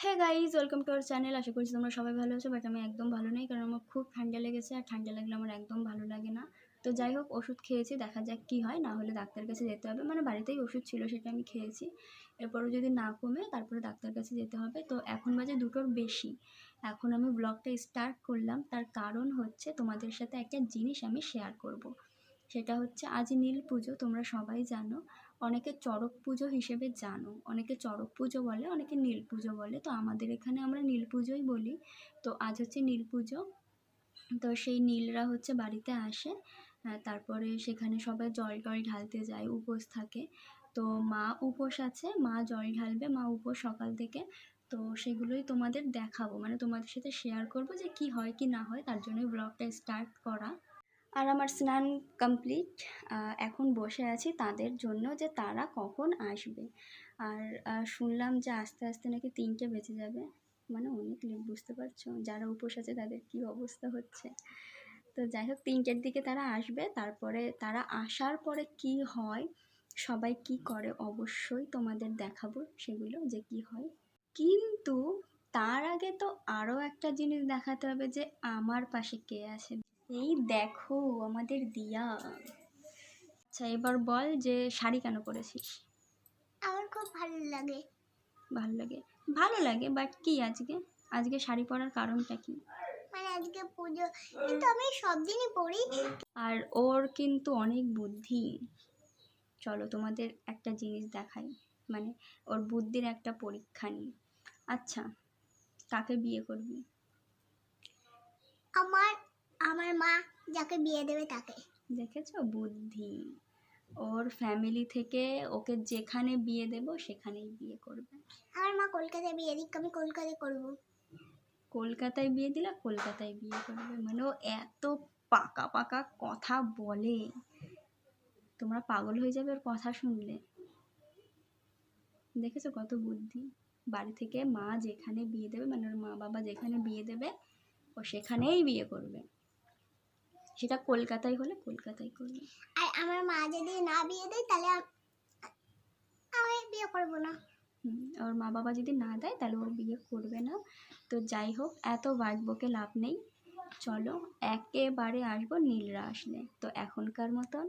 হ্যাঁ guys welcome to our channel আশা করছি তোমরা সবাই ভালো আছো বাট আমি একদম ভালো নেই, কারণ আমার খুব ঠান্ডা লেগেছে আর ঠান্ডা লাগলে আমার একদম ভালো লাগে না। তো যাই হোক, ওষুধ খেয়েছি, দেখা যাক কী হয়, না হলে ডাক্তার কাছে যেতে হবে। মানে বাড়িতেই ওষুধ ছিল, সেটা আমি খেয়েছি। এরপরও যদি না কমে, তারপরে ডাক্তার কাছে যেতে হবে। তো এখন বাজে দুটোর বেশি। এখন আমি ব্লগটা স্টার্ট করলাম। তার কারণ হচ্ছে তোমাদের সাথে একটা জিনিস আমি শেয়ার করব। সেটা হচ্ছে আজ নীল পুজো, তোমরা সবাই জানো। অনেকে চড়ক পুজো হিসেবে জানো, অনেকে চড়ক পুজো বলে, অনেকে নীল পুজো বলে। তো আমাদের এখানে আমরা নীল পুজোই বলি। তো আজ হচ্ছে নীল পুজো। তো সেই নীলরা হচ্ছে বাড়িতে আসে তারপরে সেখানে সবাই জল টল ঢালতে যায়, উপোস থাকে। তো মা উপোস আছে, মা জল ঢালবে, মা উপোস সকাল থেকে। তো সেগুলোই তোমাদের দেখাবো। মানে তোমাদের সাথে শেয়ার করব যে কি হয়, কি না হয়, তার জন্যই ব্লগটা স্টার্ট করা। আর আমার স্নান কমপ্লিট এখন বসে আছি তাদের জন্য যে তারা কখন আসবে। আর শুনলাম যে আস্তে আস্তে নাকি তিনটে বেঁচে যাবে। মানে অনেক লেট বুঝতে পারছ? যারা উপোস আছে তাদের কি অবস্থা হচ্ছে? তো যাই হোক, তিনটের দিকে তারা আসবে। তারপরে তারা আসার পরে কি হয়, সবাই কি করে অবশ্যই তোমাদের দেখাবো সেগুলো যে কি হয়। কিন্তু তার আগে তো আরও একটা জিনিস দেখাতে হবে যে আমার পাশে কে আছে। এই দেখো আমাদের দিয়া। আচ্ছা এবার বল যে শাড়ি কেন পরেছিস? আমার খুব ভালো লাগে। ভালো লাগে। ভালো লাগে বাট কি আজকে? আজকে শাড়ি পরার কারণটা কি? মানে আজকে পুজো কিন্তু আমি সব দিনই পড়ি আর ওর কিন্তু অনেক বুদ্ধি। চলো তোমাদের একটা জিনিস দেখাই। মানে ওর বুদ্ধির একটা পরীক্ষা নিই। আচ্ছা কাকে বিয়ে করবি? আমার আমার মা যাকে বিয়ে দেবে তাকে। দেখেছ? বুদ্ধি। ওর ফ্যামিলি থেকে ওকে যেখানে বিয়ে দেব সেখানেই বিয়ে করবে। আমার মা কলকাতায় বিয়ে দিক আমি কলকাতায় করব। কলকাতায় বিয়ে দিলে কলকাতায় বিয়ে করবে। মানে ও এত পাকা পাকা কথা বলে। তোমরা পাগল হয়ে যাবে ওর কথা শুনলে। দেখেছ কত বুদ্ধি? বাড়ি থেকে মা যেখানে বিয়ে দেবে মানে ওর মা বাবা যেখানে বিয়ে দেবে ও সেখানেই বিয়ে করবে। সেটা কলকাতায় হলে কলকাতায় করবে। আর আমার মা যদি না বিয়ে দেয় তাহলে আমি বিয়ে করব না। হুম, ওর মা বাবা যদি না দেয় তাহলে ওর বিয়ে করবে না। তো যাই হোক এত বাড়বকে লাভ নেই। চলো একেবারে আসব নীলরা আসলে তো এখনকার মতন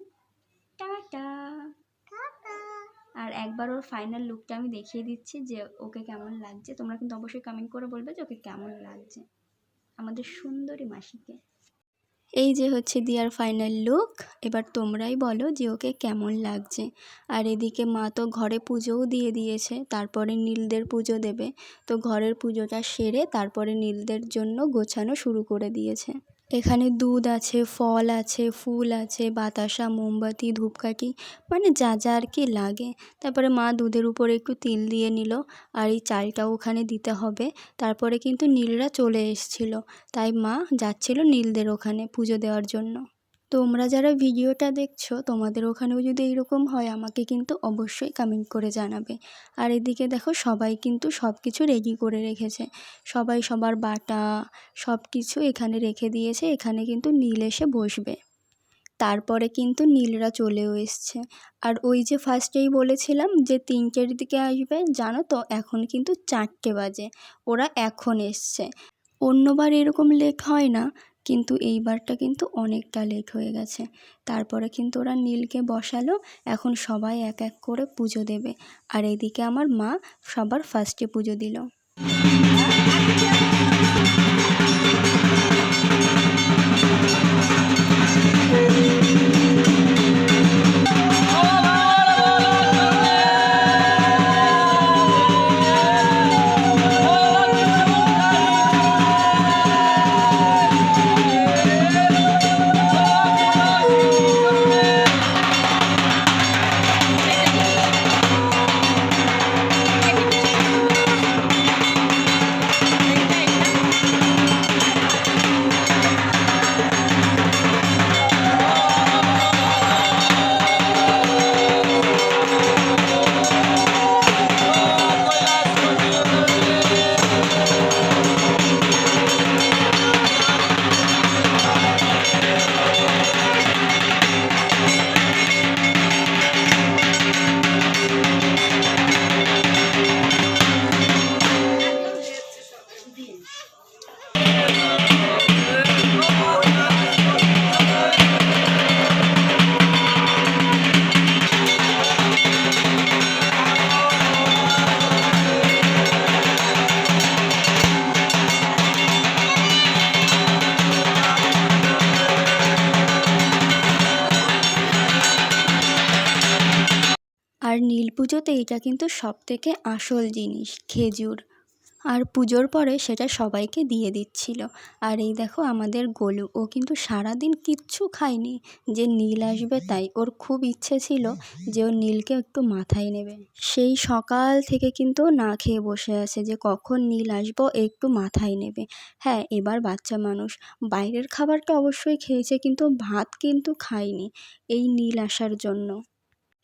টাটা। আর একবার ওর ফাইনাল লুকটা আমি দেখিয়ে দিচ্ছি যে ওকে কেমন লাগছে। তোমরা কিন্তু অবশ্যই কমেন্ট করে বলবে যে ওকে কেমন লাগছে। আমাদের সুন্দরী মাসিকে। এই যে হচ্ছে দিয়ার ফাইনাল লুক এবার তোমরাই বলো যে ওকে কেমন লাগছে। আর এদিকে মা তো ঘরে পুজোও দিয়ে দিয়েছে, তারপরে নীলদের পুজো দেবে। তো ঘরের পুজোটা সেরে তারপরে নীলদের জন্য গোছানো শুরু করে দিয়েছে। এখানে দুধ আছে, ফল আছে, ফুল আছে, বাতাসা, মোমবাতি, ধূপকাঠি মানে যা যা আর কি লাগে। তারপরে মা দুধের উপরে একটু তিল দিয়ে নিল আর এই চালটা ওখানে দিতে হবে। তারপরে কিন্তু নীলরা চলে এসছিল। তাই মা যাচ্ছিল নীলদের ওখানে পুজো দেওয়ার জন্য। তোমরা যারা ভিডিওটা দেখছ, তোমাদের ওখানেও যদি এইরকম হয়, আমাকে কিন্তু অবশ্যই কমেন্ট করে জানাবে। আর এদিকে দেখো, সবাই কিন্তু সব কিছু রেডি করে রেখেছে। সবাই সবার বাটা সব কিছু এখানে রেখে দিয়েছে। এখানে কিন্তু নীল এসে বসবে। তারপরে কিন্তু নীলরা চলেও এসছে। আর ওই যে ফার্স্টেই বলেছিলাম যে তিনটের দিকে আসবে, জানো তো? এখন কিন্তু চারটে বাজে। ওরা এখন এসছে। অন্যবার এরকম লেট হয় না কিন্তু এইবারটা কিন্তু অনেকটা লেট হয়ে গেছে। তারপরে কিন্তু ওরা নীলকে বসালো, এখন সবাই এক এক করে পুজো দেবে। আর এদিকে আমার মা সবার ফার্স্টে পুজো দিল। পুজোতে এটা কিন্তু সব থেকে আসল জিনিস, খেজুর। আর পুজোর পরে সেটা সবাইকে দিয়ে দিচ্ছিল। আর এই দেখো আমাদের গোলু, ও কিন্তু সারাদিন কিচ্ছু খায়নি। যে নীল আসবে তাই, ওর খুব ইচ্ছে ছিল যে ও নীলকে একটু মাথায় নেবে। সেই সকাল থেকে কিন্তু না খেয়ে বসে আছে যে কখন নীল আসব একটু মাথায় নেবে। হ্যাঁ এবার বাচ্চা মানুষ, বাইরের খাবারটা অবশ্যই খেয়েছে, কিন্তু ভাত কিন্তু খায়নি এই নীল আসার জন্য।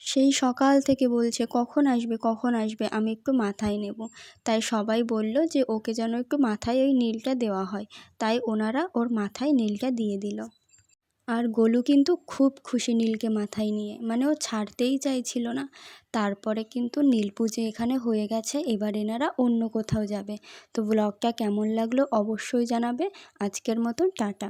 সেই সকাল থেকে বলছে, কখন আসবে কখন আসবে? আমি একটু মাথায় নেব। তাই সবাই বলল যে, ওকে যেন একটু মাথায় ওই নীলটা দেওয়া হয়। তাই ওনারা ওর মাথায় নীলটা দিয়ে দিল। আর গোলু কিন্তু খুব খুশি নীলকে মাথায় নিয়ে। মানে ও ছাড়তেই চাইছিল না। তারপরে কিন্তু নীল পুজো এখানে হয়ে গেছে। এবার এনারা অন্য কোথাও যাবে। তো ব্লগটা কেমন লাগল অবশ্যই জানাবে। আজকের মতন টাটা।